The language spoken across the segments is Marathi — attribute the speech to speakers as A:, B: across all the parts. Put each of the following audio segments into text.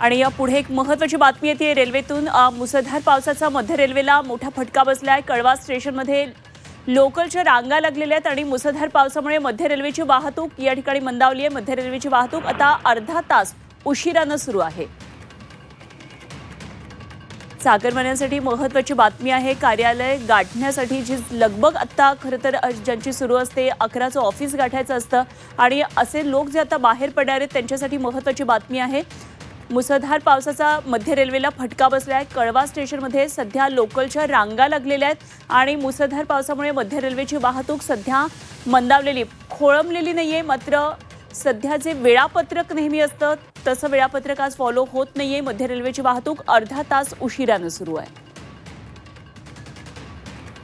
A: आणि या पुढे एक महत्त्वाची बातमी येते रेल्वेतून. मुसळधार पावसाचा मध्य रेल्वेला मोठा फटका बसलाय. कळवा स्टेशनमध्ये लोकलच्या रांगा लागलेल्या आहेत आणि मुसळधार पावसामुळे मध्य रेल्वेची वाहतूक या ठिकाणी मंदावली आहे. मध्य रेल्वेची वाहतूक आता अर्धा तास उशिरानं सुरू आहे. सागरमान्यांसाठी महत्वाची बातमी आहे. कार्यालय गाठण्यासाठी जी लगबग आत्ता खरं तर ज्यांची सुरू असते अकराचं ऑफिस गाठायचं असतं आणि असे लोक जे आता बाहेर पडणार आहेत त्यांच्यासाठी महत्त्वाची बातमी आहे. मुसळधार पावसाचा मध्य रेल्वेला फटका बसला आहे कळवा स्टेशनमध्ये सध्या लोकलच्या रांगा लागलेल्या आहेत आणि मुसळधार पावसामुळे मध्य रेल्वेची वाहतूक सध्या मंदावलेली खोळंबलेली नाही आहे मात्र सध्या जे वेळापत्रक नेहमी असतं तसं वेळापत्रक आज फॉलो होत नाही आहे मध्य रेल्वेची वाहतूक अर्धा तास उशिरानं सुरू आहे.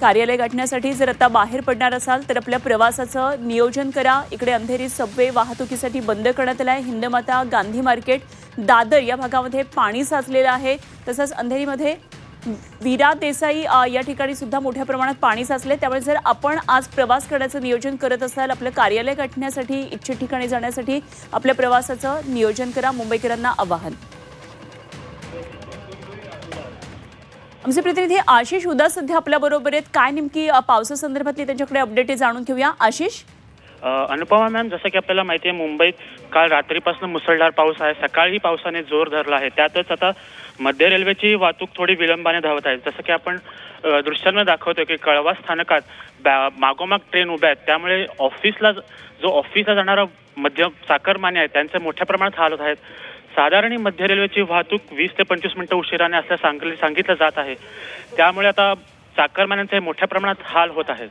A: कार्यालय गाठण्यासाठी जर आता बाहेर पडणार असाल तर आपल्या प्रवासाचं नियोजन करा. इकडे अंधेरी सबवे वाहतुकीसाठी बंद करण्यात आलं आहे हिंदमाता गांधी मार्केट दादर या भागामध्ये पाणी साचलेलं आहे. तसंच अंधेरीमध्ये विरा देसाई या ठिकाणी सुद्धा मोठ्या प्रमाणात पाणी साचले त्यामुळे जर आपण आज प्रवास करण्याचं नियोजन करत असाल आपलं कार्यालय गाठण्यासाठी इच्छित ठिकाणी जाण्यासाठी आपल्या प्रवासाचं नियोजन करा. मुंबईकरांना आवाहन. आमचे प्रतिनिधी आशिष उदास सध्या आपल्याबरोबर आहेत. काय नेमकी पावसासंदर्भातली त्यांच्याकडे अपडेट जाणून घेऊया. आशिष?
B: अनुपमा मॅम जसं की आपल्याला माहिती आहे मुंबईत काल रात्रीपासून मुसळधार पाऊस आहे. सकाळी पावसाने जोर धरला आहे. त्यातच आता मध्य रेल्वेची वाहतूक थोडी विलंबाने धावत आहे. जसं की आपण दृश्यांना दृश्यांमध्ये दाखवतो की कळवा स्थानकात बॅ- मागोमाग ट्रेन उभ्या आहेत. त्यामुळे ऑफिसला जो ऑफिसला जाणारा मध्य चाकरमाने आहेत त्यांचे मोठ्या प्रमाणात हाल होत आहेत. साधारण मध्य रेल्वेची वाहतूक वीस ते पंचवीस मिनिटं उशिराने असं सांगली सांगितलं जात आहे. त्यामुळे आता चाकरमान्यांचे मोठ्या प्रमाणात हाल होत आहेत.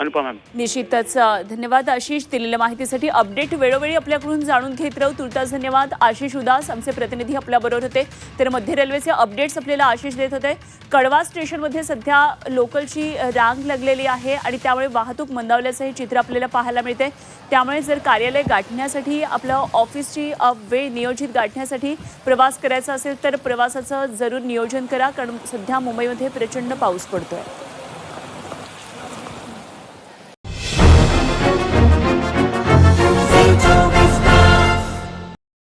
B: अनुपमा
A: निश्चितच धन्यवाद आशिष दिलेल्या माहितीसाठी. अपडेट वेळोवेळी आपल्याकडून जाणून घेत राहू तुर्तास धन्यवाद. आशिष उदास आमचे प्रतिनिधी आपल्याबरोबर होते. तर मध्य रेल्वेचे अपडेट्स आपल्याला आशिष देत होते. कळवा स्टेशनमध्ये सध्या लोकलची रांग लागलेली आहे आणि त्यामुळे वाहतूक मंदावल्याचं हे चित्र आपल्याला पाहायला मिळते त्यामुळे जर कार्यालय गाठण्यासाठी आपलं ऑफिसची वेळ नियोजित गाठण्यासाठी प्रवास करायचा असेल तर प्रवासाचं जरूर नियोजन करा. कारण सध्या मुंबईमध्ये प्रचंड पाऊस पडतोय.